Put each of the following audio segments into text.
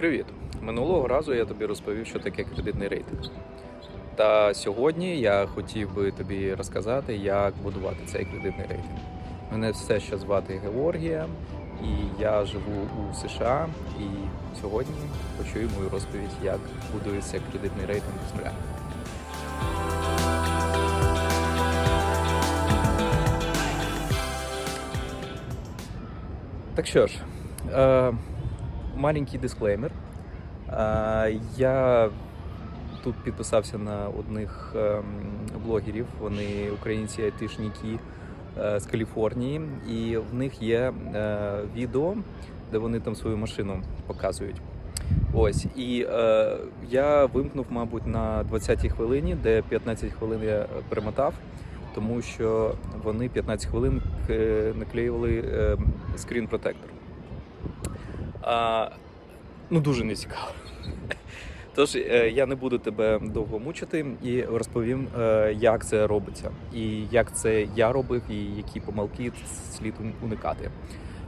Привіт! Минулого разу я тобі розповів, що таке кредитний рейтинг. Та сьогодні я хотів би тобі розказати, як будувати цей кредитний рейтинг. Мене все ще звати Георгія, і я живу у США. І сьогодні почую мою розповідь, як будується кредитний рейтинг з нуля. Так що ж, е, маленький дисклеймер. Я тут підписався на одних ем, блогерів. Вони українці айтишники е, з Каліфорнії, і в них є е, відео, де вони там свою машину показують. Ось, і е, я вимкнув, мабуть, на 20-й хвилині, де 15 хвилин я перемотав, тому що вони 15 хвилин е, наклеювали е, скрін протектор. А, ну, дуже не цікаво. Тож е, я не буду тебе довго мучити і розповім, е, як це робиться, і як це я робив, і які помилки слід уникати.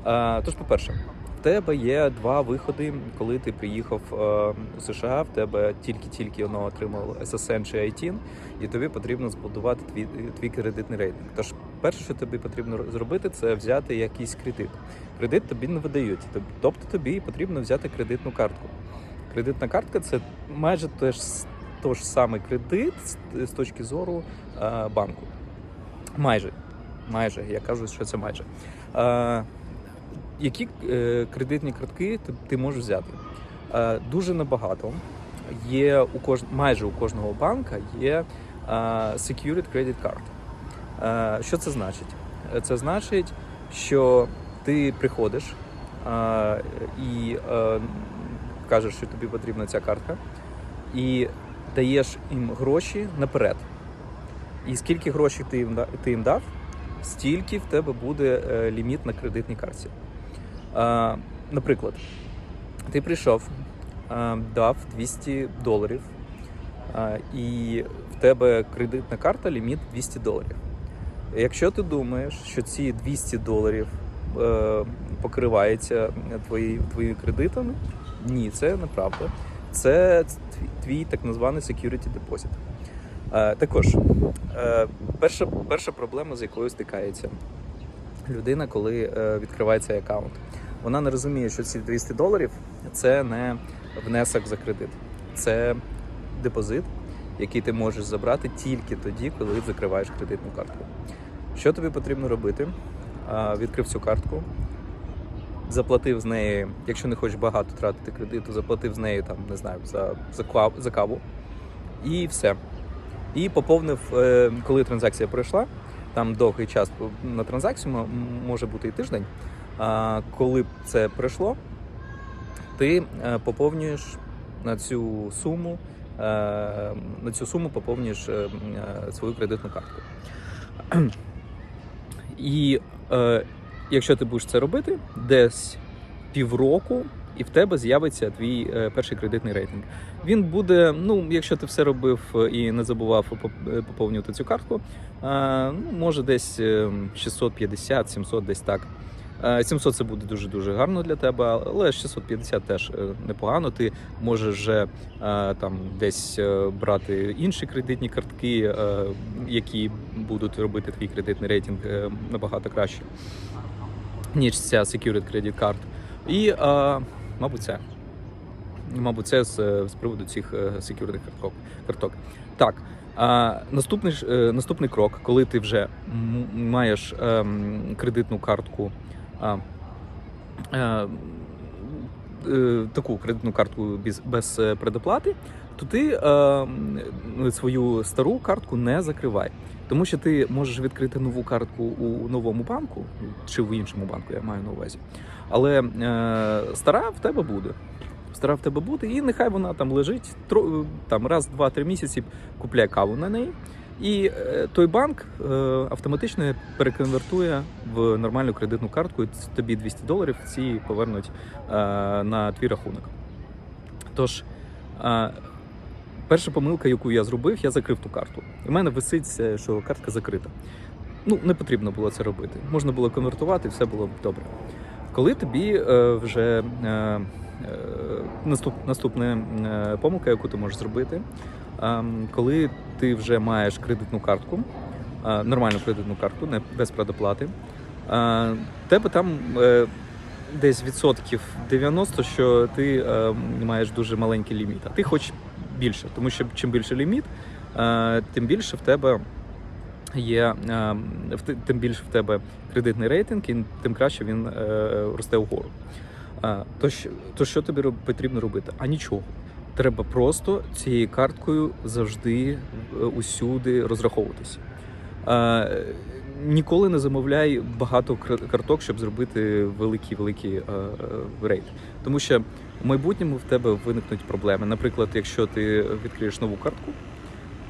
Е, Тож, по-перше, в тебе є два виходи, коли ти приїхав е, у США. В тебе тільки-тільки воно отримав SSN чи ITIN, і тобі потрібно збудувати твій, твій кредитний рейтинг. Тож, перше, що тобі потрібно зробити, це взяти якийсь кредит. Кредит тобі не видають, тобто тобі потрібно взяти кредитну картку. Кредитна картка це майже теж той ж самий кредит з, точки зору е, банку. Майже. Майже, я кажу, що це майже. Які е, кредитні картки ти, ти можеш взяти? Е, дуже небагато. Є у кож... майже у кожного банка є е, Secured Credit Card. Що це значить? Це значить, що ти приходиш і кажеш, що тобі потрібна ця картка, і даєш їм гроші наперед. І скільки грошей ти їм, ти їм дав, стільки в тебе буде ліміт на кредитній картці. Наприклад, ти прийшов, дав 200 доларів, і в тебе кредитна карта ліміт 200 доларів. Якщо ти думаєш, що ці 200 доларів е, покриваються твої, твоїми кредитами, ні, це неправда. Це твій, так званий security deposit. Е, також, е, перша, перша проблема, з якою стикається людина, коли е, відкриває аккаунт. Вона не розуміє, що ці 200 доларів це не внесок за кредит, це депозит, який ти можеш забрати тільки тоді, коли закриваєш кредитну картку. Що тобі потрібно робити? Відкрив цю картку, заплатив з неї, якщо не хочеш багато тратити кредиту, заплатив з неї там, не знаю, за, за, за каву. І все. І поповнив, е, коли транзакція пройшла, там довгий час на транзакцію може бути і тиждень. Коли це пройшло, ти е, поповнюєш на цю суму, е, на цю суму поповнюєш е, свою кредитну картку. І якщо ти будеш це робити, десь півроку, і в тебе з'явиться твій перший кредитний рейтинг. Він буде, ну, якщо ти все робив і не забував поповнювати цю картку, ну, може десь е, 650-700, десь так. Е, 700 це буде дуже дуже гарно для тебе, але 650 теж е, непогано. Ти можеш вже е, там десь е, брати інші кредитні картки, е, які будуть робити твій кредитний рейтинг е, набагато краще, ніж ця Secured Credit Card. І, е, мабуть, це. Мабуть, це з, з приводу цих е, секюрних карток. карток. Так, а, наступний, е, наступний крок, коли ти вже маєш ем, кредитну картку, е, е, таку кредитну картку без, е, предоплати, то ти е, свою стару картку не закривай. Тому що ти можеш відкрити нову картку у новому банку чи в іншому банку, я маю на увазі. Але е, стара в тебе буде. Стара в тебе буде, і нехай вона там лежить там раз, два, три місяці купляє каву на неї. І е, той банк е, автоматично переконвертує в нормальну кредитну картку, і тобі 200 доларів ці повернуть е, на твій рахунок. Тож, перша помилка, яку я зробив, я закрив ту карту. В мене висить, що картка закрита. Ну, не потрібно було це робити. Можна було конвертувати, все було б добре. Коли тобі вже наступ, наступна помилка, яку ти можеш зробити, коли ти вже маєш кредитну картку, е, нормальну кредитну картку, не без предоплати, е, тебе там е, десь відсотків 90, що ти маєш дуже маленький ліміт, а ти хочеш більше, тому що чим більше ліміт, тим більше в тебе є тим більше в тебе кредитний рейтинг, і тим краще він росте вгору. А, то, що, то що тобі потрібно робити? А нічого. Треба просто цією карткою завжди е, усюди розраховуватися. А, ніколи не замовляй багато карток, щоб зробити великий великий е, е, рейд. Тому що в майбутньому в тебе виникнуть проблеми. Наприклад, якщо ти відкриєш нову картку,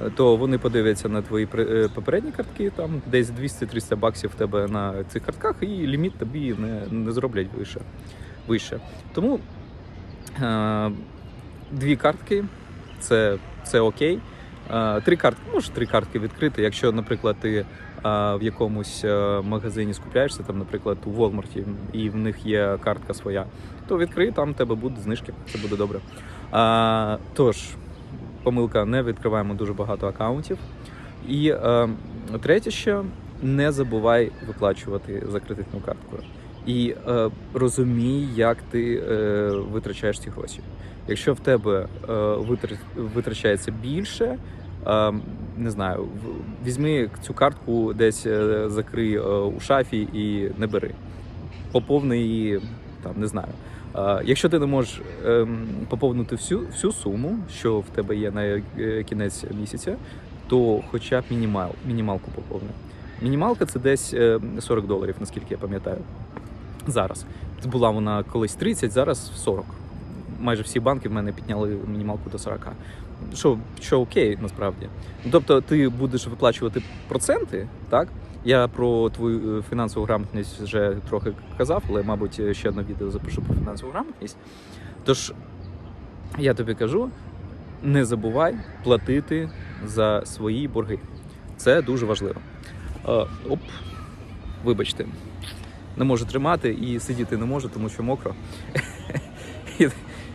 е, то вони подивляться на твої е, попередні картки, там десь 200-300 баксів в тебе на цих картках, і ліміт тобі не, не зроблять вище. вище. Тому е, дві картки це, це окей. Е, три картки, можеш три картки відкрити. Якщо, наприклад, ти е, в якомусь е, магазині скупляєшся, там, наприклад, у Walmart, і в них є картка своя, то відкрий, там в тебе будуть знижки, це буде добре. Тож, помилка, не відкриваємо дуже багато акаунтів. І третє ще не забувай виплачувати за кредитну карткою. І е, розумій, як ти е, витрачаєш ці гроші. Якщо в тебе е, витр- витрачається більше, е, не знаю, візьми цю картку, десь е, закрий е, у шафі і не бери. Поповни її, там не знаю. Е, Якщо ти не можеш ем, поповнити всю, всю суму, що в тебе є на е, кінець місяця, то хоча б мінімал, мінімалку поповни. Мінімалка це десь е, 40 доларів, наскільки я пам'ятаю. Зараз. Була вона колись 30, зараз 40. Майже всі банки в мене підняли мінімалку до 40. Що, що окей, насправді. Тобто ти будеш виплачувати проценти, так? Я про твою е, фінансову грамотність вже трохи казав, але, мабуть, ще одне відео запишу про фінансову грамотність. Тож, я тобі кажу, не забувай платити за свої борги. Це дуже важливо. Е, оп, вибачте, не можу тримати і сидіти не можу, тому що мокро. І,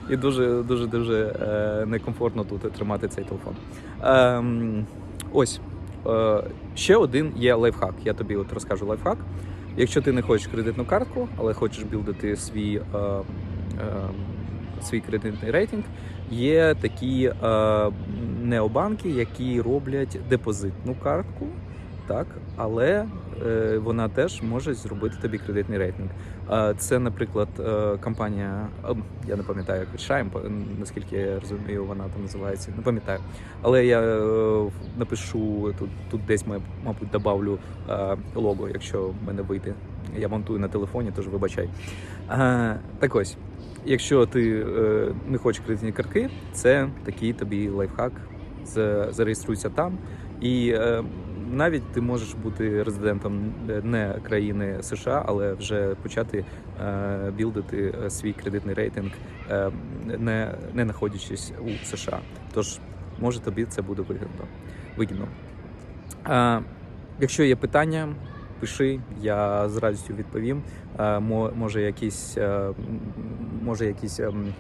і дуже дуже дуже е, некомфортно тут тримати цей телефон. Ем, ось е, ще один є лайфхак. Я тобі от розкажу лайфхак. Якщо ти не хочеш кредитну картку, але хочеш білдити свій, е, е, свій кредитний рейтинг, є такі е, необанки, які роблять депозитну картку, так, але е, вона теж може зробити тобі кредитний рейтинг. Е, Це, наприклад, е, компанія, е, я не пам'ятаю, як Шайм, наскільки я розумію, вона там називається. Не пам'ятаю. Але я е, напишу тут, тут десь, мабуть, добавлю е, лого, якщо в мене вийде. Я монтую на телефоні, тож вибачай. Е, Так ось, якщо ти е, не хочеш кредитні картки, це такий тобі лайфхак. Зареєструйся там. І е, навіть ти можеш бути резидентом не країни США, але вже почати е, білдити е, свій кредитний рейтинг, е, не, не знаходячись у США. Тож може тобі це буде вигідно. вигідно. Якщо є питання, пиши, я з радістю відповім. Мо- може, якийсь, може, якийсь ем,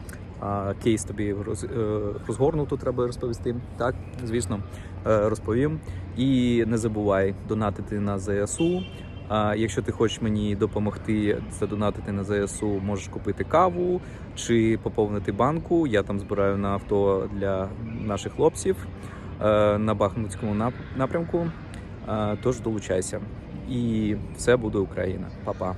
кейс тобі роз, розгорнуто треба розповісти. Так, звісно, розповім. І не забувай донатити на ЗСУ. А якщо ти хочеш мені допомогти задонатити на ЗСУ, можеш купити каву чи поповнити банку. Я там збираю на авто для наших хлопців е, на Бахмутському напрямку. Е, Тож долучайся. І все буде Україна. Па-па.